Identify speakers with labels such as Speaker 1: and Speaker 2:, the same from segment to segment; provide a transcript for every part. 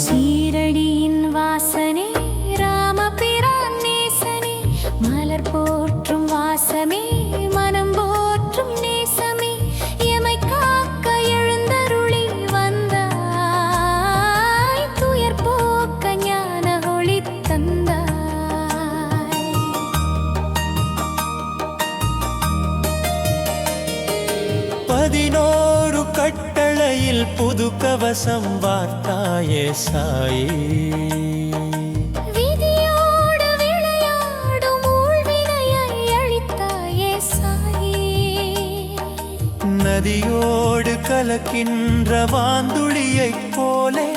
Speaker 1: சீரடியின் வாசனே ராமபிரான் நேசனே மலர் போற்றும் வாசமே மனம் போற்றும் நேசமே எமை காக்க எழுந்தருளி வந்தாய் துயர் போக்க ஞான ஒளி தந்தாய்.
Speaker 2: பதினோரு கட்டு
Speaker 1: விதியோடு விளையாடும் ஊழ்வினையை அழித்தாயே சாயே.
Speaker 2: நதியோடு கலக்கின்ற வாந்துளியைப் போலே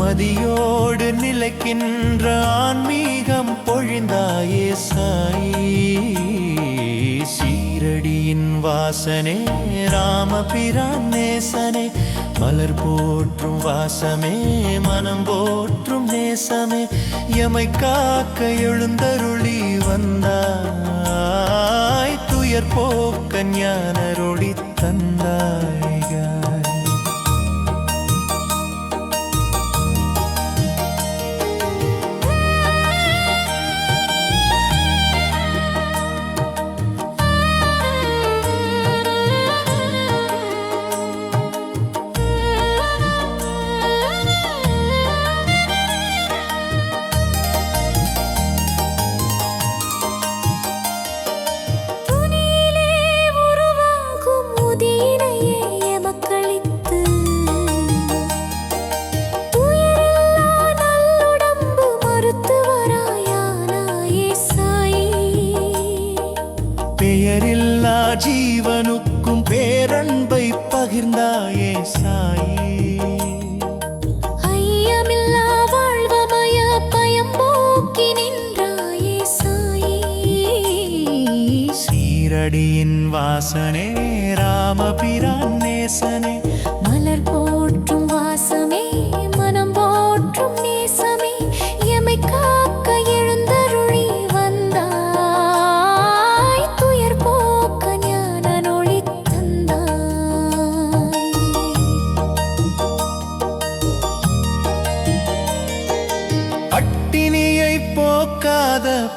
Speaker 2: மதியோடு நிலைக்கின்ற ஆன்மீகம் பொழிந்தாயே சாயி. சீரடியின் வாசனே ராமபிரான் நேசனே மலர் போற்றும் வாசமே மனம் போற்றும் நேசமே. எமை காக்க எழுந்தருளி வந்தாய். துயர் போக்க ஞானருளி தந்தாய்கா. ஜீவனுக்கும் பேரன்பை பகிர்ந்தாயே சாயி.
Speaker 1: ஐயமில்லா வாழ்வமய பயம் போக்கி நின்றாயே சாயி.
Speaker 2: சீரடியின் வாசனே ராமபிரான் நேசனே.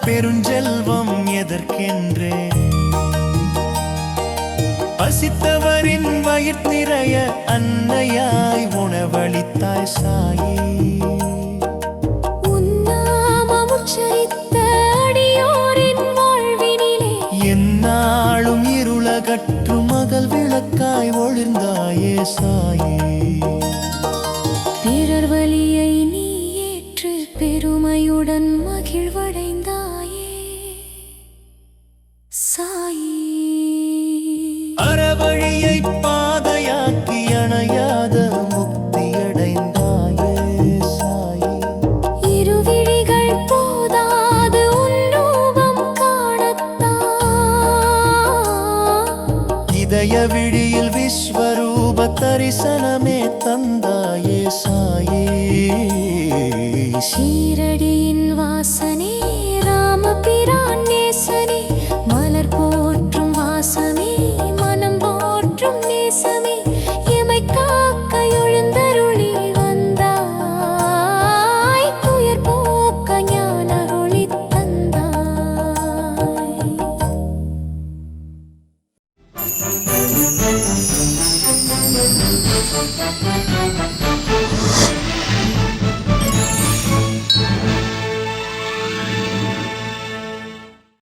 Speaker 2: பெருஞ்செல்வம் எதற்கென்றே? பசித்தவரின் வயிற் நிறைய அன்னையாய் உணவளித்தாய் சாயே. என்னாலும் இருளகற்று மகள் விளக்காய் ஒளிர்ந்தாயே சாயே.
Speaker 1: பிறர் வலியை நீ பெருமையுடன் மகிழ்வடைந்தாய்.
Speaker 2: காணத்தான் விழியில் விஸ்வரூப தரிசனமே தந்தாயே சாயே.
Speaker 1: சீரடியின் வாசனே